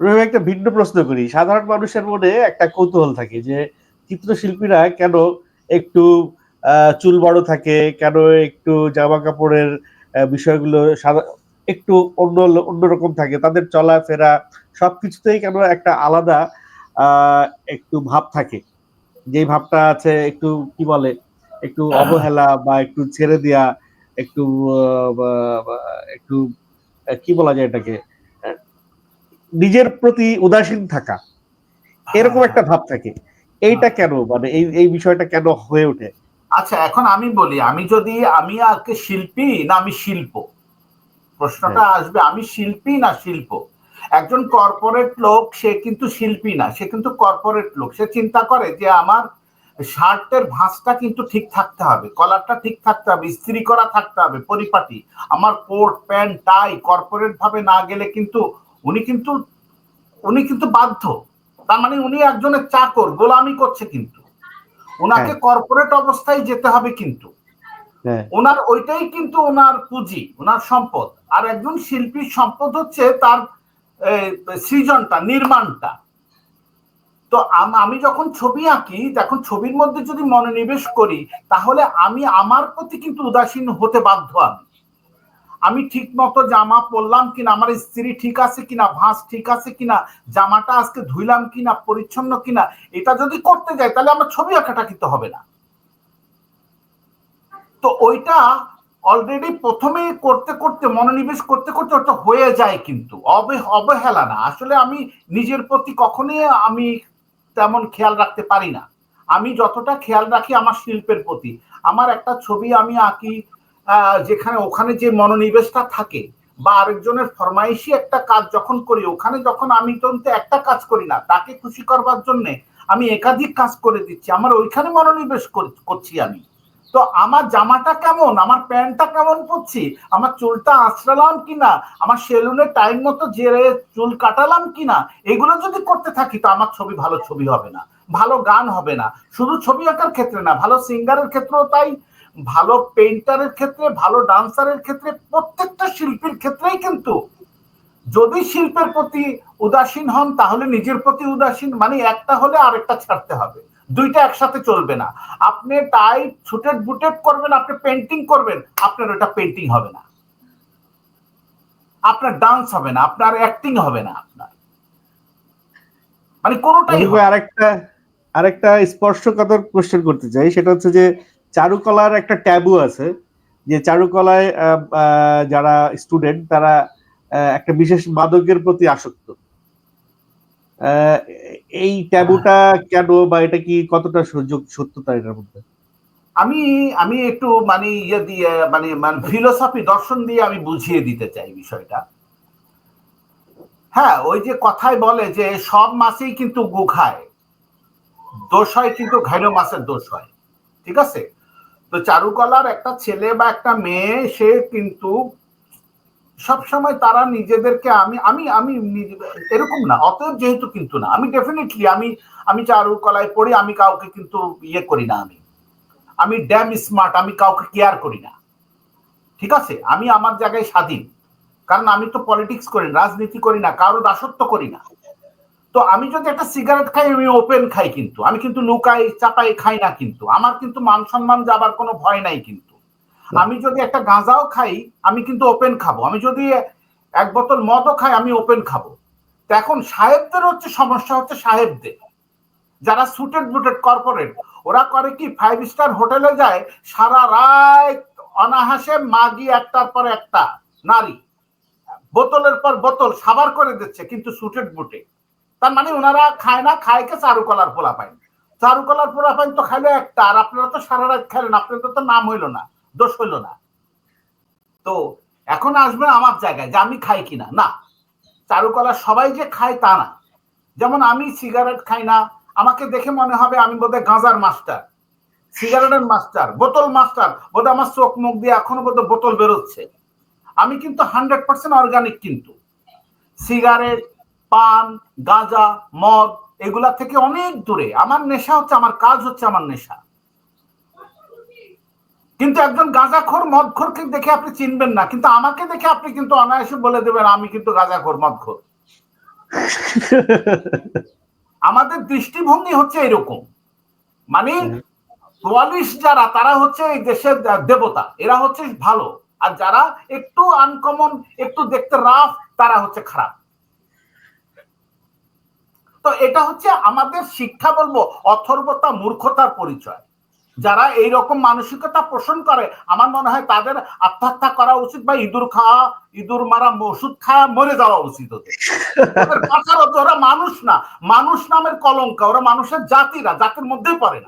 রহিম একটা ভিন্ন প্রশ্ন করি। সাধারণ মানুষের মনে একটা কৌতূহল থাকে যে চিত্রশিল্পীরা কেন একটু চুল বড় থাকে? কেন একটু জামা কাপড়ের বিষয়গুলো একটু অন্য, অন্যরকম থাকে? তাদের চলাফেরা সব কিছুতেই কেন একটা আলাদা একটু ভাব থাকে? যেই ভাবটা আছে একটু, কি বলে? একটু অবহেলা বা একটু ছেড়ে দেয়া, একটু একটু কি বলা যায় এটাকে? নিজের প্রতি উদাসীন থাকা। এরকম একটা ভাব থাকে। এইটা কেন? মানে এই এই বিষয়টা কেন হয়ে ওঠে? আচ্ছা এখন আমি বলি আমি যদি আমি আজকে শিল্পী না আমি শিল্প? প্রশ্নটা আসবে আমি শিল্পী না শিল্প? একজন কর্পোরেট লোক সে কিন্তু শিল্পী না সে কিন্তু কর্পোরেট লোক। সে চিন্তা করে যে আমার শার্টের ভাঁজটা কিন্তু ঠিক থাকতে হবে কলারটা ঠিক থাকতে হবে ইস্ত্রি করা থাকতে হবে পরিপাটি। আমার কোট প্যান্ট টাই কর্পোরেট ভাবে না গেলে কিন্তু উনি কিন্তু উনি কিন্তু বাধ্য। তার মানে উনি একজনের চাকর গোলামি করছে কিন্তু। ওনাকে কর্পোরেট অবস্থায় যেতে হবে কিন্তু। হ্যাঁ। ওনার ওইটাই কিন্তু ওনার পুঁজি ওনার সম্পদ। আর একজন শিল্পীর সম্পদ হচ্ছে তার সৃজনটা নির্মাণটা। তো আমি যখন ছবি আঁকি তখন ছবির মধ্যে যদি মনোনিবেশ করি তাহলে আমি আমার প্রতি কিন্তু উদাসীন হতে বাধ্য আমি। আমি ঠিক মতো জামা পরলাম কিনা, আমার স্ত্রী ঠিক আছে কিনা, ভাঁজ ঠিক আছে কিনা, জামাটা আজকে ধুইলাম কিনা, পরিচ্ছন্ন কিনা, এটা যদি করতে যাই, তাহলে আমার ছবি আঁকাটা কিন্তু হবে না। তো ওইটা অলরেডি প্রথমে করতে করতে, মনোনিবেশ করতে করতে ওটা হয়ে যায় কিন্তু, অবে- অবহেলা না। আসলে আমি নিজের প্রতি কখনোই আমি তেমন খেয়াল রাখতে পারি না। আমি যতটা খেয়াল রাখি আমার শিল্পের প্রতি। আমার একটা ছবি আমি আঁকি যেখানে ওখানে যে মনোনিবেশটা থাকে, বা আরেকজনের ফরমাইশি একটা কাজ যখন করি, ওখানে যখন আমি তো একটা কাজ করি না, তাকে খুশি করবার জন্য আমি একাধিক কাজ করে দিচ্ছি, আমার ওইখানে মনোনিবেশ কর- করছি আমি। তো আমার জামাটা কেমন? আমার প্যান্টটা কেমন পরছি? আমার চুলটা আঁচড়ালাম কিনা? আমার সেলুনে টাইম মতো জেরে চুল কাটালাম কিনা? এগুলো যদি করতে থাকি, তো আমার ছবি ভালো ছবি হবে না, ভালো গান হবে না। শুধু ছবি আঁকার ক্ষেত্রে না, ভালো সিঙ্গারের ক্ষেত্রেও তাই। ভালো পেইন্টারের ক্ষেত্রে ভালো ডান্সারের ক্ষেত্রে প্রত্যেকটা শিল্পীর ক্ষেত্রেই কিন্তু যদি শিল্পের প্রতি উদাসীন হন তাহলে নিজের প্রতি উদাসীন মানে একটা হলে আরেকটা ছাড়তে হবে। দুইটা একসাথে চলবে না। আপনি টাই ছুটেড বুটেড করবেন আপনি পেন্টিং করবেন আপনার ওটা পেন্টিং হবে না। আপনার ডান্স হবে না আপনার অ্যাক্টিং হবে না আপনার। মানে কোনোটাই। আরেকটা আরেকটা স্পর্শকাতর কোশ্চেন করতে চাই সেটা হচ্ছে যে চারুকলার একটা ট্যাবু আছে, যে চারুকলায় যারা স্টুডেন্ট তারা একটা বিশেষ মাদকের প্রতি আসক্ত। এই ট্যাবুটা কেন বা এটা কি কতটা সুযোগ সত্যতা এটার মধ্যে? আমি আমি একটু মানে ইয়ে দিয়ে মানে মানে ফিলোসফি দর্শন দিয়ে আমি বুঝিয়ে দিতে চাই বিষয়টা। হ্যাঁ ওই যে কথায় বলে যে সব মাছেই কিন্তু গু খায় দোষ হয় কিন্তু ঘাইনো মাছের দোষ হয়। ঠিক আছে? তো চারুকলার একটা ছেলে বা একটা মেয়ে, সে কিন্তু সব সময় তারা নিজেদেরকে আমি আমি আমি এরকম না, অতএব যেহেতু কিন্তু না, আমি ডেফিনেটলি আমি আমি চারুকলায় পড়ি, আমি কাউকে কিন্তু ইয়ে করি না আমি। আমি ড্যাম স্মার্ট আমি কাউকে কেয়ার করি না। ঠিক আছে? আমি আমার জায়গায় স্বাধীন। কারণ আমি তো পলিটিক্স করি রাজনীতি করি না, কারও দাসত্ব করি না। তো আমি যদি একটা সিগারেট খাই আমি ওপেন খাই কিন্তু। আমি কিন্তু লুকাই চাপাই খাই না কিন্তু। আমার কিন্তু মান সম্মান যাবার কোনো ভয় নাই কিন্তু। আমি যদি একটা গাঁজাও খাই আমি কিন্তু ওপেন খাব। আমি যদি এক বোতল মদও খাই আমি ওপেন খাব। তো এখন সাহেবদের হচ্ছে সমস্যা হচ্ছে সাহেবদের। যারা সুটেড বুটেড কর্পোরেট ওরা করে কি ফাইভ স্টার হোটেলে যায় সারা রাত অনাহাসে মাগি একটার পর একটা নারী। বোতলের পর বোতল সাবার করে দিচ্ছে কিন্তু সুটেড বুটে তার মানে ওনারা খায় না খায় কে চারুকলার পোলা পাইন চারুকলার পোলা পাইন তো খাইলে একটা, আর আপনারা তো সারা রাত খেলেন আপনাদের তো নাম হইল না, দোষ হইল না। তো এখন আসবেন আমার জায়গায় যে আমি খাই কিনা। না, চারুকলা সবাই যে খায় তা না। যেমন আমি সিগারেট খাই না, আমাকে দেখে মনে হবে আমি বোধহয় গাঁজার মাস্টার। সিগারেটের মাস্টার, বোতল মাস্টার, বোধহয় আমার চোখ মুখ দিয়ে এখনও বোধহয় বোতল বেরোচ্ছে। আমি কিন্তু হান্ড্রেড পার্সেন্ট অর্গানিক কিন্তু। সিগারেট পান, গাঁজা, মদ, এগুলা থেকে অনেক দূরে। আমার নেশা হচ্ছে, আমার কাজ হচ্ছে আমার নেশা। কিন্তু একজন গাঁজাখোর, মদখোরকে দেখে আপনি চিনবেন না। কিন্তু আমাকে দেখে আপনি কিন্তু অনায়াসে বলে দেবেন, আমি কিন্তু গাঁজাখোর, মদখোর। আমাদের দৃষ্টিভঙ্গি হচ্ছে এরকম। মানে। চুয়াল্লিশ যারা, তারা হচ্ছে এই দেশের দেবতা। এরা হচ্ছে ভালো। আর যারা একটু আনকমন একটু দেখতে রাফ তারা হচ্ছে খারাপ। তো এটা হচ্ছে আমাদের শিক্ষা বলব, অথর্বতা, মূর্খতার পরিচয়। যারা এই রকম মানসিকতা পোষণ করে, আমার মনে হয় তাদের আত্মহত্যা করা উচিত বা ইঁদুর খাওয়া, ইঁদুর মারা, ওষুধ খাওয়া মরে যাওয়া উচিত ওদের। ওরা মানুষ না। মানুষ নামের কলঙ্ক, ওরা মানুষের জাতিরা, জাতির মধ্যেই পড়ে না।